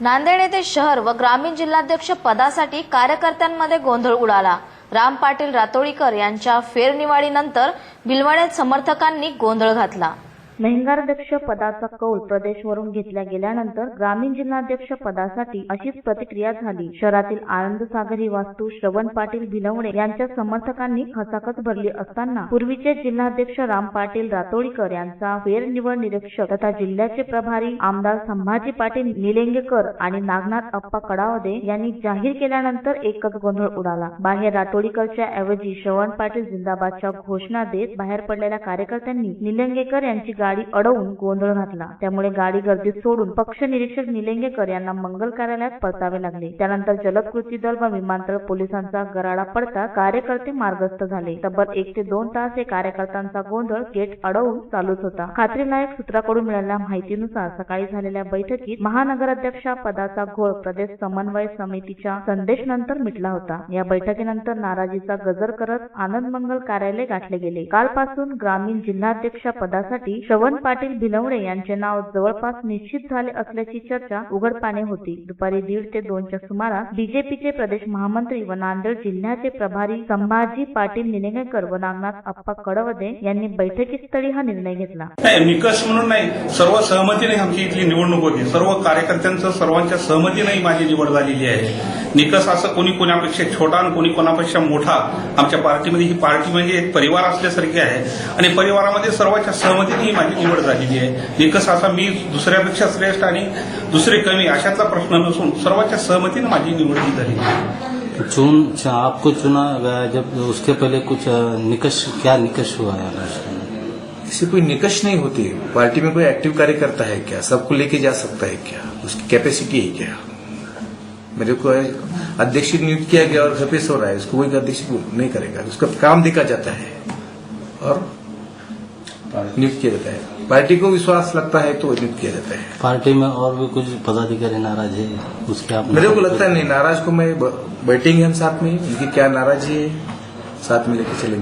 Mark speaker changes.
Speaker 1: नांदेड येथे शहर व ग्रामीण जिल्हाध्यक्ष पदासाठी कार्यकर्त्यांमध्ये गोंधळ उडाला. राम पाटील रातोळीकर यांच्या फेरनिवाडीनंतर भिलवाड्यात समर्थकांनी गोंधळ घातला. मेहंगाराध्यक्ष पदाचा कौल प्रदेशवरून घेतल्या गेल्यानंतर ग्रामीण जिल्हाध्यक्ष पदासाठी अशीच प्रतिक्रिया झाली. शहरातील आनंद सागर ही वास्तू श्रवण पाटील भिलवणे यांच्या समर्थकांनी खचाखच भरली असताना पूर्वीचे जिल्हाध्यक्ष राम पाटील रातोळीकर यांचा फेरनिवड निरीक्षक तथा जिल्ह्याचे प्रभारी आमदार संभाजी पाटील निलेंगेकर आणि नागनाथ अप्पा कडावदे यांनी जाहीर केल्यानंतर एकच गोंधळ उडाला. बाहेर रातोडीकरच्या ऐवजी श्रवण पाटील जिंदाबादच्या घोषणा देत बाहेर पडलेल्या कार्यकर्त्यांनी निलंगेकर यांची गाडी अडवून गोंधळ घातला. त्यामुळे गाडी गर्दीत सोडून पक्ष निरीक्षक निलंगेकर यांना मंगल कार्यालयात परतावे लागले. त्यानंतर जलद कृती दल व विमानतळ पोलिसांचा गराडा पडता कार्यकर्ते मार्गस्थ झाले. तब्बल एक ते दोन तास हे कार्यकर्त्यांचा गोंधळ गेट अडवून चालूच होता. खात्रीलायक सूत्राकडून मिळालेल्या माहितीनुसार सकाळी झालेल्या बैठकीत महानगराध्यक्षा पदाचा घोळ प्रदेश समन्वय समितीच्या संदेश नंतर मिटला होता. या बैठकीनंतर नाराजीचा गजर करत आनंद मंगल कार्यालय गाठले गेले. कालपासून ग्रामीण जिल्हाध्यक्ष पदासाठी श्रवण पाटील भिलवणे यांचे नाव जवळपास निश्चित झाले असल्याची चर्चा उघडपाने होती. दुपारी दीड ते दोनच्या सुमारास बीजेपीचे प्रदेश महामंत्री व नांदेड जिल्ह्याचे प्रभारी संभाजी पाटील निलंगेकर व नागनाथ अप्पा कडवदे यांनी बैठकीस्थळी हा निर्णय घेतला.
Speaker 2: निकष म्हणून नाही सर्व सहमतीने आमची इथली निवडणूक होती. सर्व कार्यकर्त्यांचं सर्वांच्या सहमतीने माझी निवड झालेली आहे. निकष असं कोणी कोणापेक्षा छोटा आणि कोणी कोणापेक्षा मोठा आमच्या पार्टीमध्ये ही पार्टी म्हणजे एक परिवार असल्यासारखी आहे. आणि परिवारामध्ये सर्वांच्या सहमतीने ही माझी निवड झालेली आहे. निकष असा मी दुसऱ्यापेक्षा श्रेष्ठ आणि दुसरे कमी अशातला प्रश्न नसून सर्वांच्या सहमतीने माझी निवड ही झालेली
Speaker 3: चुन आपको चुना गया जब उसके पहले कुछ निकष क्या निकष हुआ है
Speaker 4: इससे कोई निकष नहीं होती पार्टी में कोई एक्टिव कार्यकर्ता है क्या? सबको लेके जा सकता है क्या? उसकी कैपेसिटी है क्या? मेरे को अध्यक्ष नियुक्त किया गया और सफ़ेद हो रहा है। उसको कोई अध्यक्ष नहीं करेगा। उसका काम देखा जाता है। और नियुक्त किया जाता है। पार्टी को विश्वास लगता है तो नियुक्त किया जाता है।
Speaker 3: पार्टी में और भी कुछ पदाधिकारी नाराज़ है उसके आप
Speaker 4: मेरे को लगता है नहीं नाराज़ को मैं बैठेंगे हम साथ में उनकी क्या नाराजी है साथ में लेके चलेंगे।